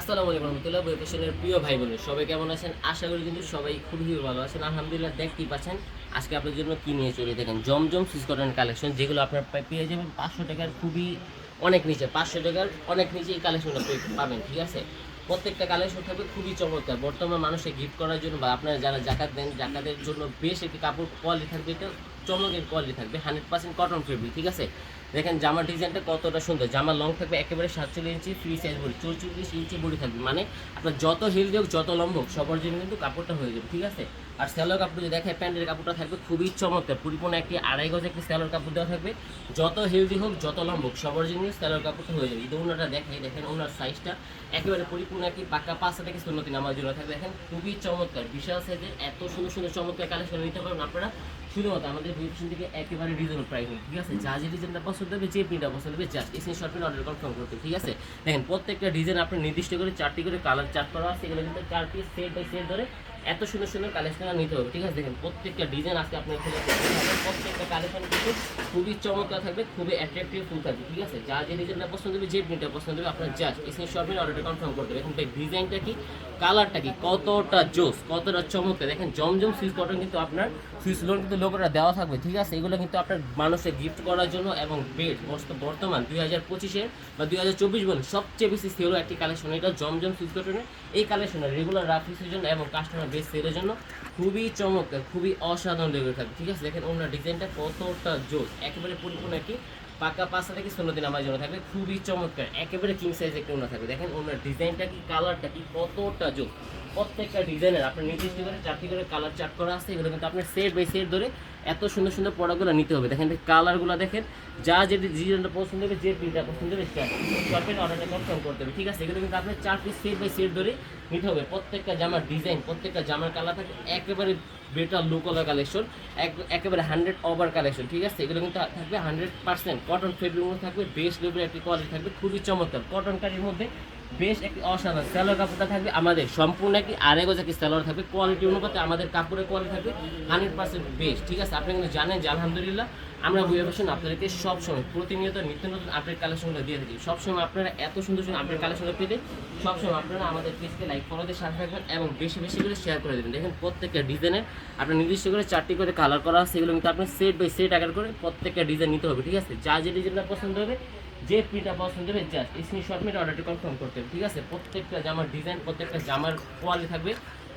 আসসালামু আলাইকুম রহমতুল্লাহ বই প্রিয় ভাই বোন সবাই কেমন আছেন? আশা করি কিন্তু সবাই খুবই ভালো আছেন। আলহামদুলিল্লাহ দেখতেই পাচ্ছেন, আজকে আপনার জন্য কি নিয়ে চলে দেখেন? জমজম সুইচ কটন কালেকশন, যেগুলো আপনার পেয়ে যাবেন পাঁচশো টাকার খুবই অনেক নিচে, পাঁচশো টাকার অনেক নিচে এই কালেকশনটা পাবেন, ঠিক আছে? প্রত্যেকটা কালেকশন থাকবে খুবই চমৎকার। বর্তমান মানুষকে গিফট করার জন্য বা আপনারা যারা জাকাত দেন, জাকাতের জন্য বেশ একটি কাপড় কোয়ালিটি থাকবে। এটা চমকের কোয়ালিটি থাকবে, হান্ড্রেড পার্সেন্ট কটন ফেব্রিক ঠিক আছে? দেখেন জামার ডিজাইনটা কতটা সুন্দর, জামার লং থাকবে একেবারে সাতচল্লিশ ইঞ্চি ফ্রি সাইজ বডি চৌচল্লিশ ইঞ্চি বডি থাকবে। মানে আপনার যত হেলদি হোক, যত লম্ব হোক, সবার জন্য কিন্তু কাপড়টা হয়ে যাবে, ঠিক আছে? আর স্যালোর কাপড় যদি দেখে প্যান্টের কাপড়টা থাকবে খুবই চমৎকার, পরিপূর্ণ একটি আড়াই গজ একটি স্যালোর কাপড় দেওয়া থাকবে। যত হেলদি হোক, যত লম্ব হোক, সবার জন্য স্যালোর কাপড়টা হয়ে যাবে। এই ওনাটা দেখে দেখেন ওনার সাইজটা একেবারে পরিপূর্ণ একটি পাকা পাঁচটা থেকে সুন্নতি নামার জন্য থাকবে। দেখেন খুবই চমৎকার, বিশাল সাইজের এত সুন্দর সুন্দর চমৎকার কালেকশন নিতে পারবেন আপনারা। শুধুমাত্র আমাদের ভিডিওশন থেকে একেবারে রিজনেবল প্রাইস ঠিক আছে? যা যে ডিজাইনটা পছন্দ হবে, যে প্রিন্টটা পছন্দ হবে জাস্ট এসে শর্ট প্রিন্ট অর্ডার কনফার্ম করতে, ঠিক আছে? দেখেন, প্রত্যেকটা ডিজাইন আপনার নির্দিষ্ট করে, চারটি করে কালার চার্ট করা আছে, এগুলো কিন্তু চার পিস সেট বাই সেট ধরে এত সুন্দর সুন্দর কালেকশন নিতে হবে, ঠিক আছে? দেখেন, প্রত্যেকটা ডিজাইন আজকে আপনার পাবেন। প্রত্যেকটা কালেকশন কিন্তু খুবই চমৎকার থাকবে, খুবই অ্যাট্রাকটিভ ফুল থাকবে, ঠিক আছে? যা যে ডিজাইনটা পছন্দ হবে, যে প্রিন্টটা পছন্দ হবে, আপনার জাস্ট এই শর্ট অর্ডারটা কনফার্ম করতে হবে এখন ডিজাইনটা কি? কালারটা কি? কতটা জোস, কতটা চমৎকার? দেখেন, জমজম সুইচ কটন কিন্তু আপনার সুইচ লোন কিন্তু লোকরা দেওয়া থাকবে, ঠিক আছে? এগুলো কিন্তু আপনার মানুষকে গিফট করার জন্য এবং বেড বর্তমান দুই হাজার পঁচিশের বা দুই হাজার চব্বিশ বলুন, সবচেয়ে বেশি সেল একটি কালেকশন এটা জমজম সুইচ কটনের এই কালেকশনের রেগুলার রাফিসের জন্য এবং কাস্টমার বেস সেটের জন্য খুবই চমৎকার, খুবই অসাধারণ লেগে থাকবে, ঠিক আছে? দেখেন ওনার ডিজাইনটা কতটা জোর, একেবারে পরিপূর্ণ একটি পাকা পাঁচটা থেকে ষোলো দিন আমার জন্য থাকবে খুবই চমৎকার। একেবারে কিং সাইজ একটা ওনা থাকবে। দেখেন ওনার ডিজাইনটা কি কালারটা কি কতটা জোস প্রত্যেকটা ডিজাইনের আপনার নির্দিষ্ট করে চারটি করে কালার চার্ট করা আছে, এগুলো কিন্তু আপনার সেট বাই সেট ধরে এত সুন্দর সুন্দর প্রোডাক্টগুলো নিতে হবে। দেখেন কালারগুলো দেখেন, যা যে ডিজাইনটা পছন্দ হবে, যে প্রিন্টটা পছন্দ হবে শপের অর্ডারটা কনফার্ম করতে হবে, ঠিক আছে? এগুলো কিন্তু আপনার চারটি সেট বাই সেট ধরে নিতে হবে। প্রত্যেকটা জামার ডিজাইন প্রত্যেকটা জামার কালার থাকে, একেবারে বেটার লো কালার কালেকশন একেবারে হান্ড্রেড ওভার কালেকশন ঠিক আছে? এগুলো কিন্তু থাকবে হান্ড্রেড পার্সেন্ট কটন ফেব্রিক মধ্যে থাকবে বেস্ট লেভেলের একটি কোয়ালিটি থাকবে, খুবই চমৎকার। কটন কাটির মধ্যে বেশ একটি অসাধারণ স্যালোর কাপড়টা থাকবে আমাদের, সম্পূর্ণ একটি আড়াই গজ একটি স্যালোর থাকবে কোয়ালিটি অনুপাতে আমাদের কাপড়ের কোয়ালিটি থাকবে হান্ড্রেড পার্সেন্ট বেস্ট ঠিক আছে? আপনি কিন্তু জানেন যে আলহামদুলিল্লাহ আমরা বুয়ে ফ্যাশন আপনাদেরকে সবসময় প্রতিনিয়ত নিত্য নতুন আপডেট কালেকশনগুলো দিয়ে থাকি। সবসময় আপনারা এত সুন্দর সুন্দর আপডেট কালেকশনগুলো পেতে সবসময় আপনারা আমাদের পেজকে লাইক ফলোতে সাথে রাখবেন এবং বেশি বেশি করে শেয়ার করে দেবেন। দেখেন প্রত্যেকটা ডিজাইনের আপনার নির্দিষ্ট করে চারটি করে কালার করা আছে সেগুলো কিন্তু আপনার সেট বাই সেট আকার করে প্রত্যেকটা ডিজাইন নিতে হবে, ঠিক আছে? যা যে ডিজাইনটা পছন্দ হবে, যে প্রিন্টটা পছন্দ হবে জাস্ট স্ক্রিনশট মেরে অর্ডারটি কনফার্ম করতে হবে, ঠিক আছে? প্রত্যেকটা জামার ডিজাইন প্রত্যেকটা জামার কোয়ালিটি থাকবে।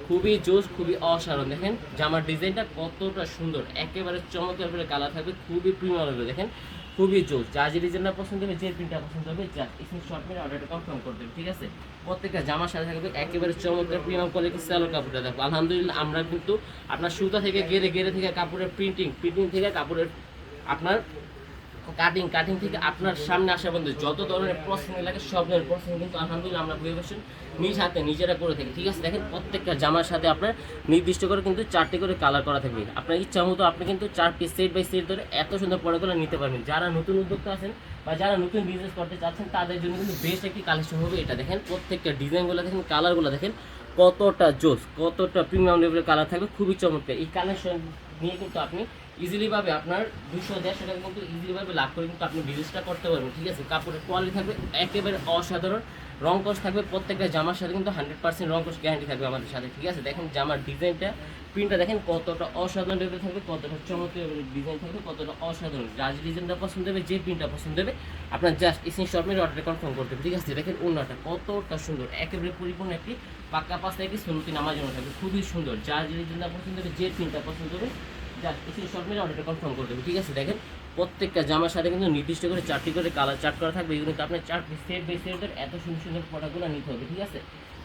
খুবই জোস খুবই অসাধারণ। দেখেন, জামার ডিজাইনটা কতটা সুন্দর। একেবারে চমৎকার করে কালার থাকবে, খুবই প্রিমিয়াম হবে, দেখেন। খুবই জোস যা যে ডিজাইনটা পছন্দ হবে, যে প্রিন্টটা পছন্দ হবে যা স্ক্রিনশট মেরে অর্ডারটা কনফার্ম করে হবে ঠিক আছে? প্রত্যেকটা জামার সাথে থাকবে একেবারে চমৎকার প্রিমিয়াম কোয়ালিটির স্যালোর কাপড়টা। দেখো, আলহামদুলিল্লাহ, আমরা কিন্তু আপনার সুতা থেকে, গেড়ে গেড়ে থেকে কাপড়ের প্রিন্টিং প্রিন্টিং থেকে কাপড়ের আপনার কাটিং কাটিং থেকে আপনার সামনে আসা পর্যন্ত যত ধরনের প্রসেসিং লাগে সব ধরনের প্রসেসিং কিন্তু আলহামদুলিল্লাহ আমরা বসেন নিজ হাতে, নিজেরা করে থাকি, ঠিক আছে? দেখেন প্রত্যেকটা জামার সাথে আপনার নির্দিষ্ট করে কিন্তু চারটি করে কালার করা থাকবে। আপনার ইচ্ছা মতো আপনি কিন্তু চার পিস সেট বাই সেট ধরে এত সুন্দর প্রোডাক্টগুলো নিতে পারবেন। যারা নতুন উদ্যোক্তা আছেন বা যারা নতুন বিজনেস করতে চাচ্ছেন, তাদের জন্য কিন্তু বেস্ট একটি কালেকশন হবে এটা। দেখেন প্রত্যেকটা ডিজাইনগুলো, দেখেন কালারগুলো দেখেন কতটা জোস, কতটা প্রিমিয়াম লেভেলের কালার থাকবে, খুবই চমৎকার। এই কালেকশন নিয়ে কিন্তু আপনি ইজিলি ভাবে আপনার দুশো দেড়শো টাকা কিন্তু ইজিলি ভাবে লাভ করে কিন্তু আপনি বিজনেসটা করতে পারবেন, ঠিক আছে? কাপড়ের কোয়ালিটি থাকবে একেবারে অসাধারণ, রং কস থাকবে, প্রত্যেকটা জামার সাথে কিন্তু হান্ড্রেড পার্সেন্ট রং কস গ্যারান্টি থাকবে আমাদের সাথে, ঠিক আছে? দেখেন জামার ডিজাইনটা প্রিন্টটা দেখেন কতটা অসাধারণ লেভেল থাকবে, কতটা চমৎকার ডিজাইন থাকবে, কতটা অসাধারণ। যার ডিজাইনটা পছন্দ হবে, যে প্রিন্টটা পছন্দ হবে, আপনার just screenshot order confirm করতে হবে, ঠিক আছে? দেখেন ওনাটা কতটা সুন্দর, একেবারে পরিপূর্ণ একটি পাক্কা পাঁচটা একটি সুনতি নামাজ থাকবে, খুবই সুন্দর। যার ডিজাইনটা পছন্দ হবে, যে প্রিন্টটা পছন্দ হবে জাস্ট স্ক্রিন শট মেরে অর্ডারটা কনফার্ম করতে হবে ঠিক আছে? দেখেন, প্রত্যেকটা জামার সাথে কিন্তু নির্দিষ্ট করে চারটি করে কালার চার্ট করা থাকবে। এগুলো কিন্তু আপনার চার সেট বাই সেটের এত সুন্দর সুন্দর প্রোডাক্টগুলো নিতে হবে, ঠিক আছে?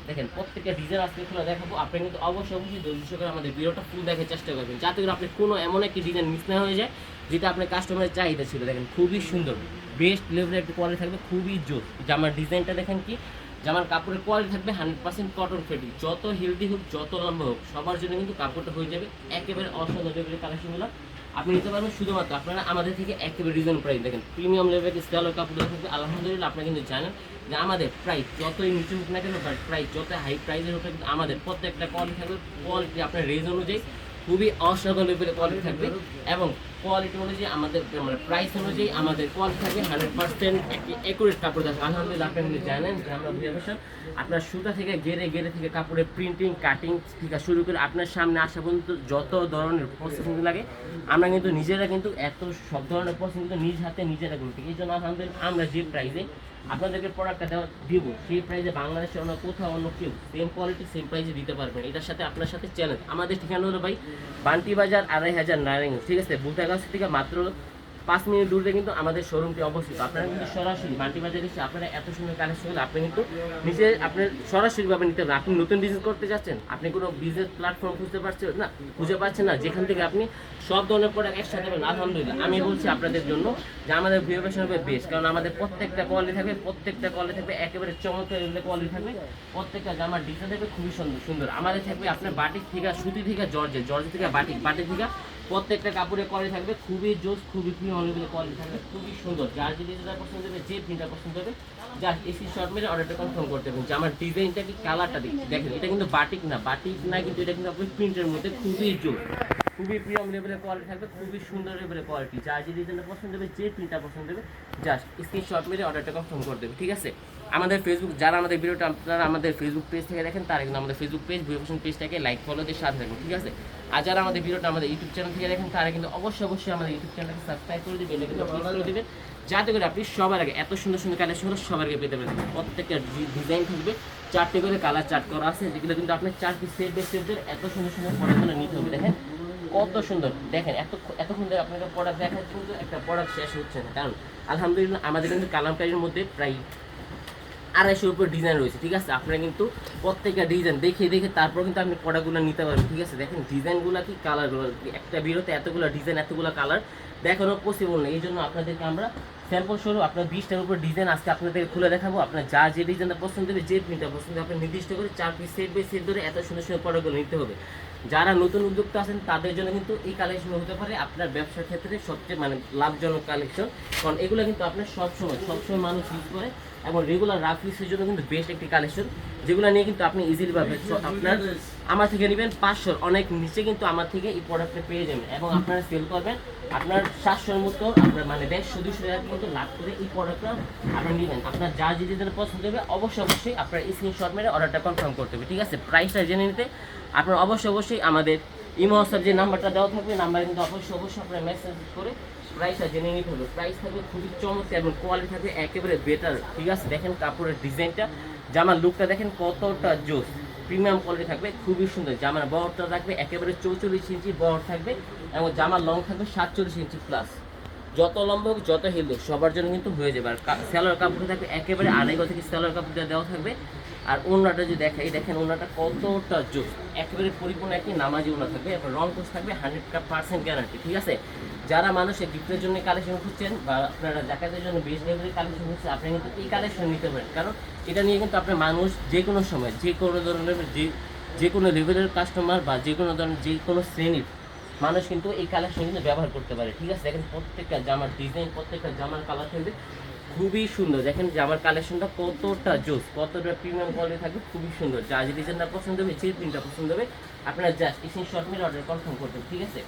দেখেন, প্রত্যেকটা ডিজাইন আজকে খোলা দেখাবো। আপনি কিন্তু অবশ্যই অবশ্যই ধৈর্য করে আমাদের ভিডিওটা ফুল দেখার চেষ্টা করবেন, যাতে করে আপনি কোনো এমন একটি ডিজাইন মিস না হয়ে যায়, যেটা আপনার কাস্টমারের চাহিদা ছিল। দেখেন, খুবই সুন্দর বেস্ট লেভেলের একটি কোয়ালিটি থাকবে, খুবই জোর। জামার ডিজাইনটা দেখেন কি? জামার কাপড়ের কোয়ালিটি থাকবে হান্ড্রেড পার্সেন্ট কটন ফেব্রিক যত হেলদি হোক, যত লম্বা হোক, সবার জন্য কিন্তু কাপড়টা হয়ে যাবে একেবারে অসাধারণ লেভেলের কালেকশনগুলো আপনি নিতে পারবেন শুধুমাত্র আপনারা আমাদের থেকে একেবারে রিজন প্রাইস দেখেন প্রিমিয়াম লেভেলের স্টাইলের কাপড় থাকবে, আলহামদুলিল্লাহ, আপনারা কিন্তু জানেন যে আমাদের প্রাইস যতই নিচু হোক না কেন বাট প্রাইস যত হাই প্রাইসের হোক কিন্তু আমাদের প্রত্যেকটা কোয়ালিটি থাকবে। কোয়ালিটি আপনার রেঞ্জ অনুযায়ী খুবই অসাধারণ লেভেলের কোয়ালিটি থাকবে। এবং কোয়ালিটি অনুযায়ী আমাদের মানে প্রাইস অনুযায়ী আমাদের কোয়ালিটি থাকে হান্ড্রেড পার্সেন্ট একটি একুরেট কাপড় থাকবে আলহামদুলিল্লাহ, আপনি কিন্তু জানেন যে আমরা ব্যবসা আপনার সুতা থেকে গেড়ে গেড়ে থেকে কাপড়ের প্রিন্টিং কাটিং থেকে শুরু করে আপনার সামনে আসা পর্যন্ত যত ধরনের প্রসেসিং লাগে, আমরা কিন্তু নিজেরা কিন্তু এত সব ধরনের প্রসেসিং কিন্তু নিজ হাতে নিজেরা করি এই জন্য আলহামদুলিল্লাহ, আমরা যে প্রাইসে আপনাদেরকে প্রোডাক্টটা দেওয়া দিব, সেই প্রাইসে বাংলাদেশে অন্য কোথাও অন্য কেউ সেম কোয়ালিটি সেম প্রাইসে দিতে পারবেন এটার সাথে আপনার সাথে চ্যালেঞ্জ আমাদের ঠিকানা হলো ভাই বান্টি বাজার আড়াই হাজার নারায়ণ ঠিক আছে? বুলতাগাছ থেকে মাত্র পাঁচ মিনিট দূরে কিন্তু আমাদের শোরুমটি অবস্থিত। আপনারা কিন্তু সরাসরি বান্টি বাজারে এসে আপনারা এত সুন্দর কালেকশন হলে আপনি কিন্তু নিজে আপনার সরাসরিভাবে নিতে পারেন। আপনি নতুন বিজনেস করতে যাচ্ছেন, আপনি কোনো বিজনেস প্ল্যাটফর্ম খুঁজতে পারছেন না, খুঁজে পাচ্ছেন না, যেখান থেকে আপনি সব ধরনের প্রোডাক্ট একসাথে পাবেন আলহামদুলিল্লাহ, আমি বলছি আপনাদের জন্য যে আমাদের ভিওভেশন হবে বেস্ট কারণ আমাদের প্রত্যেকটা কোয়ালিটি থাকবে, প্রত্যেকটা কোয়ালিটি থাকবে, একেবারে চমৎকার কোয়ালিটি থাকবে। প্রত্যেকটা জামার ডিজাইন থাকবে খুবই সুন্দর সুন্দর। আমাদের থাকবে আপনার বাটিক থেকে সুতি থেকে জর্জে জর্জে থেকে বাটিক বাটিক থেকে প্রত্যেকটা কাপড়ের কোয়ালিটি থাকবে, খুবই জোস, খুবই প্রিয় অনেকগুলো কোয়ালিটি থাকবে, খুবই সুন্দর। যার যদি যেটা পছন্দ হবে, যে প্রিন্টটা পছন্দ হবে যা এসি শর্ট মেরে অর্ডারটা কনফার্ম করতে হবে। জামার ডিজাইনটা কি কালারটা দেখেন, এটা কিন্তু বাটিক না বাটিক না, কিন্তু এটা কিন্তু আপনি প্রিন্টের মধ্যে খুবই জোর খুবই প্রিমিয়াম লেভেলের কোয়ালিটি থাকবে, খুবই সুন্দর লেভেলের কোয়ালিটি যার যে ডিজাইনটা পছন্দ হবে, যে প্রিন্টটা পছন্দ হবে জাস্ট স্ক্রিনশট মেরে অর্ডারটা কনফার্ম করে দেবে ঠিক আছে? আমাদের ফেসবুক যারা আমাদের ভিডিওটা আপনারা আমাদের ফেসবুক পেজ থেকে দেখেন, তারা কিন্তু আমাদের ফেসবুক পেজ ভিডিওশন পেজটাকে লাইক ফলো দিয়ে সাথে ঠিক আছে? আর যারা আমাদের ভিডিওটা আমাদের ইউটিউব চ্যানেল থেকে দেখেন, তারা কিন্তু অবশ্যই অবশ্যই আমাদের ইউটিউব চ্যানেলকে সাবস্ক্রাইব করে দিবেন যাতে করে আপনি সবার আগে এত সুন্দর সুন্দর কালেকশন সবার আগে পেতে পারেন। প্রত্যেকটা ডিজাইন থাকবে, চারটে করে কালার চার্ট করা আছে, যেগুলো কিন্তু আপনার চারটি সেট বাই সেটদের এত সুন্দর সুন্দর ফটোগুলো নিতে হবে। দেখেন, কত সুন্দর। দেখেন, এত এতক্ষণ ধরে আপনাকে প্রোডাক্ট দেখা কিন্তু একটা প্রোডাক্ট শেষ হচ্ছে না। কারণ, আলহামদুলিল্লাহ, আমাদের কিন্তু কালামকারীর মধ্যে প্রায় আড়াইশোর উপর ডিজাইন রয়েছে, ঠিক আছে? আপনারা কিন্তু প্রত্যেকটা ডিজাইন দেখে দেখে তারপর কিন্তু আপনি প্রোডাক্টগুলো নিতে পারবেন, ঠিক আছে? দেখেন ডিজাইনগুলো কি কালারগুলো একটা বিরতে এতগুলো ডিজাইন এতগুলো কালার দেখানো পসিবল নেই এই জন্য আপনাদেরকে আমরা স্যাম্পল স্বরূপ আপনার বিশটার উপর ডিজাইন আজকে আপনাদেরকে খুলে দেখাবো। আপনার যা যে ডিজাইনটা পছন্দ হবে, যে প্রিন্টটা পছন্দ হবে, আপনি নির্দিষ্ট করে চার পিস সেট বাই সেট ধরে এত সুন্দর সুন্দর প্রোডাক্টগুলো নিতে হবে। যারা নতুন উদ্যোক্তা আছেন, তাদের জন্য কিন্তু এই কালেকশন হতে পারে আপনার ব্যবসার ক্ষেত্রে সবচেয়ে মানে লাভজনক কালেকশন কারণ এগুলো কিন্তু আপনার সবসময় সবসময় মানুষ ইউজ করে। এবং রেগুলার রাফ ইউজের জন্য কিন্তু বেস্ট একটি কালেকশন যেগুলো নিয়ে কিন্তু আপনি ইজিলি পাবেন। So, আপনার আমার থেকে নেবেন পাঁচশোর অনেক নিচে কিন্তু আমার থেকে এই প্রোডাক্টটা পেয়ে যাবেন এবং আপনারা সেল করবেন আপনার সাতশোর মতো আপনার মানে দেড়শো দুশো টাকা মতো লাভ করে এই প্রোডাক্টটা আপনি নেবেন। আপনার যা যে যেটা পছন্দ হবে অবশ্যই অবশ্যই আপনার স্ক্রিনশট মেরে অর্ডারটা কনফার্ম করতে হবে। ঠিক আছে? প্রাইসটা জেনে নিতে আপনার অবশ্যই অবশ্যই আমাদের ইমো হোয়াটসঅ্যাপ যে নাম্বারটা দেওয়া থাকবে নাম্বারে কিন্তু অবশ্যই অবশ্যই আপনার মেসেজ করে প্রাইসটা জেনে নিতে হবে। প্রাইস থাকবে খুবই চমৎকার এবং কোয়ালিটি থাকবে একেবারে বেটার ঠিক আছে? দেখেন কাপড়ের ডিজাইনটা জামার লুকটা দেখেন কতটা জোস। প্রিমিয়াম কোয়ালিটি থাকবে, খুবই সুন্দর। জামার বহরটা থাকবে একেবারে চৌচল্লিশ ইঞ্চি বহর থাকবে এবং জামার লং থাকবে সাতচল্লিশ ইঞ্চি প্লাস যত লম্বা হোক যত হিল হোক সবার জন্য কিন্তু হয়ে যাবে। আর স্যালোয়ার কাপড় থাকবে একেবারে আড়াই গজ থেকে স্যালোয়ার কাপড়টা দেওয়া থাকবে। আর ওনাটা যদি দেখাই দেখেন ওনাটা কতটা জোস। একেবারে পরিপূর্ণ একটি নামাজি ওনা থাকবে। এরপর রং কোর্স থাকবে হান্ড্রেড পার্সেন্ট গ্যারান্টি ঠিক আছে? যারা মানুষের গিফটের জন্য কালেকশন খুঁজছেন বা আপনারা জাকাতের জন্য বেস্ট লেভেলের কালেকশন খুঁজছেন আপনি কিন্তু এই কালেকশন নিতে পারেন। কারণ এটা নিয়ে কিন্তু আপনার মানুষ যে কোনো সময় যে কোনো ধরনের যে যে কোনো লেভেলের কাস্টমার বা যে কোনো ধরনের যে কোনো শ্রেণির মানুষ কিন্তু এই কালেকশন কিন্তু ব্যবহার করতে পারে, ঠিক আছে? দেখেন প্রত্যেকটা জামার ডিজাইন প্রত্যেকটা জামার কালার কিন্তু খুবই সুন্দর। দেখেন জামার কালেকশনটা কতটা জোস, কতটা প্রিমিয়াম কোয়ালিটি থাকবে, খুবই সুন্দর। যা যে ডিজাইনটা পছন্দ হবে, যে প্রিন্টটা পছন্দ হবে, আপনারা জাস্ট স্ক্রিনশট মেরে অর্ডার কনফার্ম করবেন, ঠিক আছে?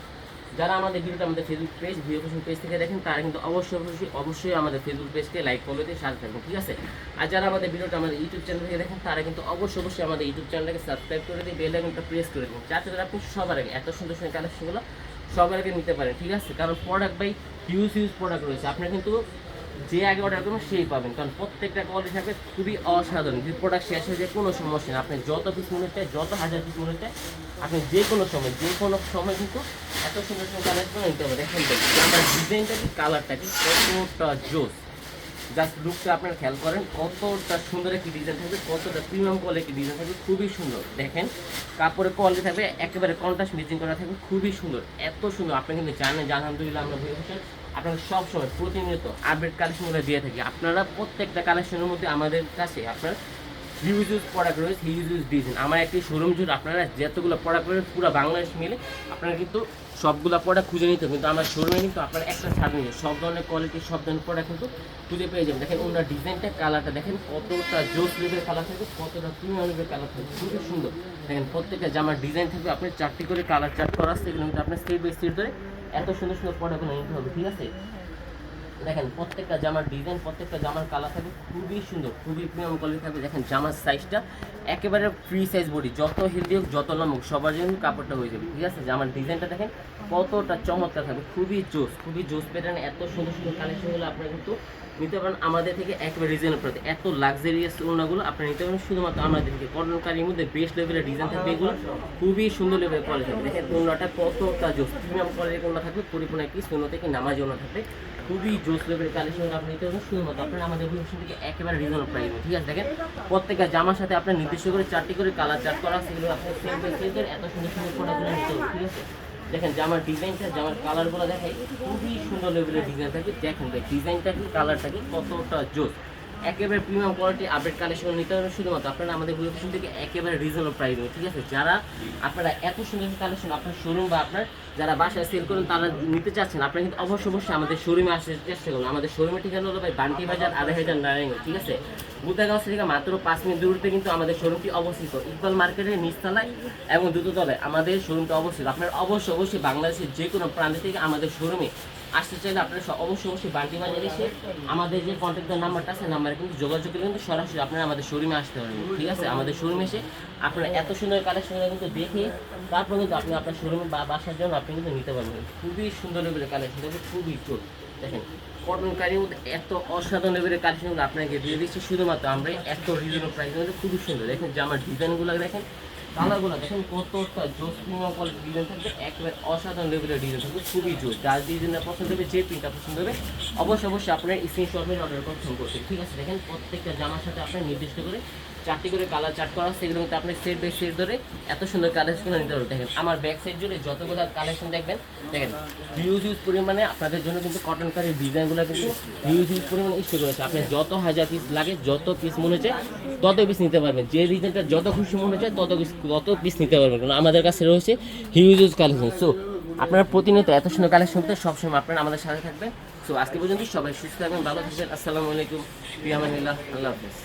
যারা আমাদের ভিডিওটা আমাদের Facebook page video Facebook page থেকে দেখেন, তারা কিন্তু অবশ্যই অবশ্যই অবশ্যই আমাদের ফেসবুক পেজকে লাইক ফলো দিয়ে সাথে থাকবেন, ঠিক আছে? আর যারা আমাদের ভিডিওটা আমাদের ইউটিউব চ্যানেল থেকে দেখেন, তারা কিন্তু অবশ্যই অবশ্যই আমাদের ইউটিউব চ্যানেলটাকে সাবস্ক্রাইব করে দিয়ে বেল আইকনটা প্রেস করে দিন যাতে তারা আপনি সবার আগে এত সুন্দর সুন্দর কালেকশনগুলো সবার আগে নিতে পারেন, ঠিক আছে? কারণ product by huge huge product রয়েছে। আপনার কিন্তু যে আগে অর্ডার করবেন, সেই পাবেন। কারণ প্রত্যেকটা কোয়ালিটি থাকবে খুবই অসাধারণ। যে প্রোডাক্ট শেষ হয়ে যায়, কোনো সমস্যা নেই। আপনি যত পিস মনে চায় যত হাজার পিস মনে চায় আপনি যে কোনো সময়, যে কোনো সময় কিন্তু এত সুন্দর সুন্দর কালার করে নিতে পারেন দেখেন আমার ডিজাইনটা কি কালারটা কি, কতটা জোস। জাস্ট লুকটা আপনার খেয়াল করেন, কতটা সুন্দর একটি ডিজাইন থাকবে, কতটা প্রিমিয়াম কোয়ালিটি ডিজাইন থাকবে, খুবই সুন্দর। দেখেন, কাপড়ের কোয়ালিটি থাকবে, একেবারে কন্ট্রাস্ট ম্যাচিং করা থাকবে, খুবই সুন্দর, এত সুন্দর। আপনি কিন্তু জানেন যে আলহামদুলিল্লাহ আমরা হয়ে আপনারা সব সময় প্রতিনিয়ত আপডেট কালেকশনগুলো দিয়ে থাকি। আপনারা প্রত্যেকটা কালেকশনের মধ্যে আমাদের কাছে আপনার হিউজ ইউজ প্রোডাক্ট রয়েছে হিউজ ইউজ ডিজাইন আমার একটি শোরুম জুড়ে আপনারা যতগুলো প্রোডাক্ট রয়েছে, পুরো বাংলাদেশ মিলে আপনারা কিন্তু সবগুলো প্রোডাক্ট খুঁজে নিতে। কিন্তু আমার শোরুমে কিন্তু আপনারা একটা ছাড় নিয়ে সব ধরনের কোয়ালিটি সব ধরনের প্রোডাক্ট কিন্তু খুঁজে পেয়ে যাবেন। দেখেন ওনার ডিজাইনটা কালারটা দেখেন কতটা জোস লেভেল কালার থাকবে, কতটা প্রিমিয়াম লেভেল কালার থাকবে, খুবই সুন্দর। দেখেন প্রত্যেকটা জামার ডিজাইন থাকবে, আপনার চারটি করে কালার চার্ট করা আছে, এগুলো কিন্তু আপনার স্টেপ বাই স্টেপ ধরে এত সুন্দর সুন্দর প্রোডাক্টগুলো নিতে হবে, ঠিক আছে? দেখেন, প্রত্যেকটা জামার ডিজাইন প্রত্যেকটা জামার কালার থাকবে খুবই সুন্দর, খুবই প্রিমিয়াম কোয়ালিটি থাকবে। দেখেন, জামার সাইজটা একেবারে ফ্রি সাইজ বডি যত হেলদি হোক, যত লম্ব হোক, সবার জন্য কাপড়টা হয়ে যাবে, ঠিক আছে? জামার ডিজাইনটা দেখেন কতটা চমৎকার থাকবে, খুবই জোস খুবই জোস প্যাটার্ন এত সুন্দর সুন্দর কালেকশনগুলো আপনারা কিন্তু নিতে পারেন আমাদের থেকে একেবারে রিজনেবল প্রাইসে এত লাক্সারিয়াস ওড়নাগুলো আপনারা নিতে পারেন, শুধুমাত্র আমাদের থেকে। কটন মধ্যে বেস্ট লেভেলের ডিজাইন থাকবে এগুলো। খুবই সুন্দর লেভেলের কোয়ালিটি থাকবে। দেখেন ওড়নাটা কতটা জোস। প্রিমিয়াম কোয়ালিটির ওড়না থাকবে, পরিপূর্ণ একটি শূন্য থেকে নামাজ ওড়না থাকবে। খুবই জোস লেভেলের কালেকশন আপনি নিতে পারবেন। শুধুমাত্র আপনারা আমাদের ভবিষ্যৎ থেকে একেবারে রিজনেবল প্রাইস ঠিক আছে, দেখেন প্রত্যেকটা জামার সাথে আপনার নির্দিষ্ট করে চারটি করে কালার চার্ট করা সেগুলো আপনি সেম এত সুন্দর সুন্দর প্রোডাক্টগুলো নিতে ঠিক আছে? দেখেন জামার ডিজাইনটা জামার কালারগুলো দেখেন খুবই সুন্দর লেভেলের ডিজাইন থাকে। দেখেন ভাই ডিজাইনটা কি কালারটা কি কতটা জোস। একেবারে প্রিমিয়াম কোয়ালিটি আপডেট কালেকশন নিতে হবে শুধুমাত্র আপনারা আমাদের ভবিষ্যৎ থেকে একেবারে রিজনেবল প্রাইস ঠিক আছে? যারা আপনারা এত সুন্দর কালেকশন আপনার শোরুম বা আপনার যারা বাসায় সেল করেন, তারা নিতে চাচ্ছেন, আপনারা কিন্তু অবশ্যই অবশ্যই আমাদের শোরুমে আসার চেষ্টা করুন আমাদের শোরুমের ঠিকানা হলো ভাই বান্টি বাজার আড়াই হাজার নারায়ণগঞ্জ, ঠিক আছে? বুদাগাঁও থেকে মাত্র পাঁচ মিনিট দূরত্বে কিন্তু আমাদের শোরুমটি অবস্থিত ইকবাল মার্কেটের নিচতলায় এবং দ্রুততলায়। আমাদের শোরুমটা অবস্থিত। আপনার অবশ্যই অবশ্যই বাংলাদেশের যে কোনো প্রান্ত থেকে আমাদের শোরুমে আসতে চাইলে আপনারা অবশ্যই অবশ্যই বান্টি বাজার এসে আমাদের যে কন্ট্যাক্টের নাম্বারটা আছে নাম্বারে কিন্তু যোগাযোগ করে কিন্তু সরাসরি আপনারা আমাদের শোরুমে আসতে পারবেন, ঠিক আছে? আমাদের শোরুমে এসে আপনারা এত সুন্দর কালেকশনগুলো কিন্তু দেখে তারপর কিন্তু আপনি আপনার শোরুমে বা বাসার জন্য আপনি কিন্তু নিতে পারবেন। খুবই সুন্দর লেভেলের কালেকশন খুবই চোখ দেখেন কটন কারির মধ্যে এত অসাধারণ লেভেলের কালেকশনগুলো আপনাকে দিয়ে দিচ্ছি। শুধুমাত্র আমরা এত রিজনেবল প্রাইসের মধ্যে খুবই সুন্দর। দেখেন, জামার ডিজাইনগুলো দেখেন কালারগুলো দেখেন কতটা জোস প্রিমিয়াম কোয়ালিটি ডিজাইন থাকবে, একেবারে অসাধারণ লেভেলের ডিজাইন থাকবে, খুবই জোর যার ডিজাইনটা পছন্দ হবে, যে প্রিন্টটা পছন্দ হবে, অবশ্যই অবশ্যই আপনার স্ক্রিনশট মেরে অর্ডার করতে করছেন ঠিক আছে, দেখেন প্রত্যেকটা জামার সাথে আপনার নির্দিষ্ট করে চারটি করে কালার চার্ট করা সেগুলো কিন্তু আপনি সেট বাই সেট ধরে এত সুন্দর কালেকশন নিতে পারবেন। দেখেন, আমার ব্যাক সাইড জুড়ে যতগুলো কালেকশন দেখবেন, দেখেন হিউজ হিউজ পরিমাণে আপনাদের জন্য কিন্তু কটন কারির ডিজাইনগুলো কিন্তু হিউজ হিউজ পরিমাণে ইস্যু করেছে আপনি যত হাজার পিস লাগে, যত পিস মনে হচ্ছে, তত পিস নিতে পারবেন। যে ডিজাইনটা যত খুশি মনে হচ্ছে, তত পিস তত পিস নিতে পারবেন। কারণ আমাদের কাছে রয়েছে হিউজ হিউজ কালেকশন সো আপনারা প্রতিনিয়ত এত সুন্দর কালেকশন পেতে সবসময় আপনারা আমাদের সাথে থাকবেন। সো আজকে পর্যন্ত সবাই সুস্থ থাকবেন, ভালো থাকবেন। আসসালামু আলাইকুম। পিয়ামানিল্লাহ আল্লাহ হাফিজ।